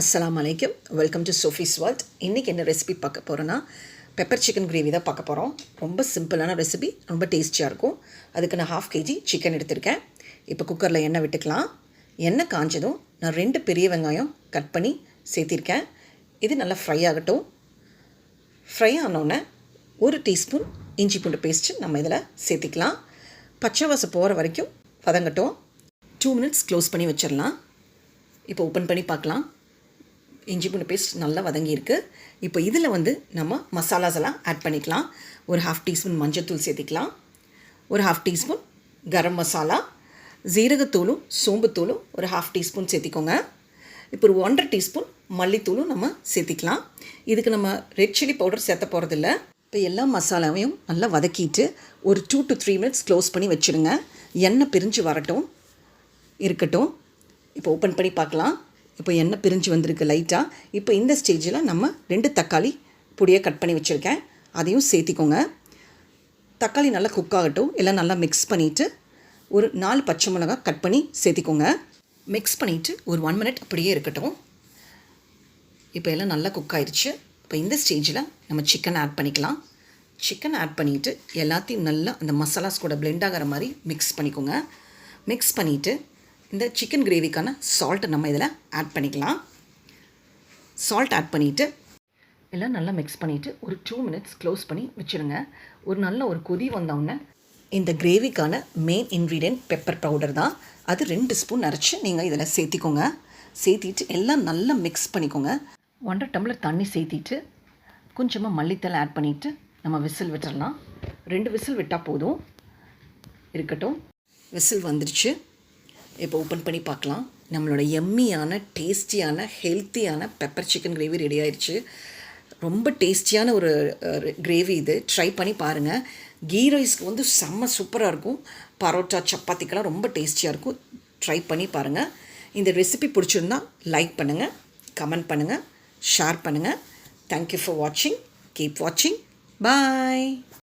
அஸ்லாம் அலைக்கும். Welcome to Sophie's world இன்றைக்கி என்ன ரெசிபி பார்க்க போகிறோன்னா பெப்பர் சிக்கன் கிரேவி தான் பார்க்க போகிறோம் ரொம்ப சிம்பிளான ரெசிபி ரொம்ப டேஸ்டியாக இருக்கும். அதுக்கு நான் ஹாஃப் கேஜி சிக்கன் எடுத்திருக்கேன். இப்போ குக்கரில் எண்ணெய் விட்டுக்கலாம். எண்ணெய் காஞ்சதும் நான் ரெண்டு பெரிய வெங்காயம் கட் பண்ணி சேர்த்திருக்கேன். இது நல்லா ஃப்ரை ஆகட்டும். ஃப்ரை ஆனோடனே ஒரு டீஸ்பூன் இஞ்சி பூண்டு பேஸ்ட்டு நம்ம இதில் சேர்த்திக்கலாம். பச்சை வாசம் போகிற வரைக்கும் வதங்கட்டும். டூ மினிட்ஸ் க்ளோஸ் பண்ணி வச்சிடலாம் இப்போ ஓப்பன் பண்ணி பார்க்கலாம். இஞ்சி பூண்டு பேஸ்ட் நல்லா வதங்கியிருக்கு. இப்போ இதில் வந்து நம்ம மசாலாஸ் எல்லாம் ஆட் பண்ணிக்கலாம். ஒரு ஹாஃப் டீஸ்பூன் மஞ்சத்தூள் சேர்த்திக்கலாம். ஒரு ஹாஃப் டீஸ்பூன் கரம் மசாலா. ஜீரகத்தூளும் சோம்புத்தூளும் ஒரு ஹாஃப் டீஸ்பூன் சேர்த்திக்கோங்க. இப்போ ஒரு ஒன்றரை டீஸ்பூன் மல்லித்தூளும் நம்ம சேர்த்திக்கலாம். இதுக்கு நம்ம ரெட் சில்லி பவுடர் சேர்த்த போகிறதில்ல இப்போ எல்லா மசாலாவையும் நல்லா வதக்கிட்டு ஒரு two to three minutes close பண்ணி வச்சுருங்க எண்ணெய் பிரிஞ்சு வரட்டும். இருக்கட்டும். இப்போ ஓப்பன் பண்ணி பார்க்கலாம். இப்போ எண்ணெய் பிரிஞ்சு வந்திருக்கு லைட்டாக இப்போ இந்த ஸ்டேஜில் நம்ம ரெண்டு தக்காளி பொடியை கட் பண்ணி வச்சுருக்கேன். அதையும் சேர்த்திக்கோங்க. தக்காளி நல்லா குக் ஆகட்டும். எல்லாம் நல்லா மிக்ஸ் பண்ணிவிட்டு ஒரு நாலு பச்சை மிளகா கட் பண்ணி சேர்த்திக்கோங்க. மிக்ஸ் பண்ணிவிட்டு ஒரு ஒன் மினிட் அப்படியே இருக்கட்டும். இப்போ எல்லாம் நல்லா குக் ஆயிடுச்சு இப்போ இந்த ஸ்டேஜில் நம்ம சிக்கன் ஆட் பண்ணிக்கலாம். சிக்கன் ஆட் பண்ணிவிட்டு எல்லாத்தையும் நல்லா அந்த மசாலாஸ் கூட பிளெண்ட் ஆகிற மாதிரி மிக்ஸ் பண்ணிக்கோங்க. மிக்ஸ் பண்ணிவிட்டு இந்த சிக்கன் கிரேவிக்கான சால்ட்டை நம்ம இதில் ஆட் பண்ணிக்கலாம். சால்ட் ஆட் பண்ணிவிட்டு எல்லாம் நல்லா மிக்ஸ் பண்ணிவிட்டு ஒரு டூ மினிட்ஸ் க்ளோஸ் பண்ணி வச்சுருங்க. ஒரு நல்ல ஒரு கொதி வந்தோடனே இந்த கிரேவிக்கான மெயின் இன்க்ரீடியன்ட் பெப்பர் பவுடர் தான். அது ரெண்டு ஸ்பூன் அரைச்சி நீங்கள் இதில் சேர்த்திக்கோங்க. சேர்த்திட்டு எல்லாம் நல்லா மிக்ஸ் பண்ணிக்கோங்க. ஒன்றரை டம்ளர் தண்ணி சேர்த்திட்டு கொஞ்சமாக மல்லித்தலை ஆட் பண்ணிவிட்டு நம்ம விசில் விட்டுறலாம். ரெண்டு விசில் விட்டால் போதும். இருக்கட்டும். விசில் வந்துடுச்சு இப்போ ஓப்பன் பண்ணி பார்க்கலாம். நம்மளோட எம்மியான டேஸ்டியான ஹெல்த்தியான பெப்பர் சிக்கன் கிரேவி ரெடி ஆயிடுச்சு ரொம்ப டேஸ்டியான ஒரு கிரேவி இது. ட்ரை பண்ணி பாருங்கள் கீ ரைஸ்க்கு வந்து செம்ம சூப்பராக இருக்கும். பரோட்டா சப்பாத்திக்கெல்லாம் ரொம்ப டேஸ்டியாக இருக்கும். ட்ரை பண்ணி பாருங்கள் இந்த ரெசிபி பிடிச்சிருந்தா லைக் பண்ணுங்கள் கமெண்ட் பண்ணுங்கள் ஷேர் பண்ணுங்கள் தேங்க்யூ ஃபார் வாட்சிங் கீப் வாட்சிங் பாய்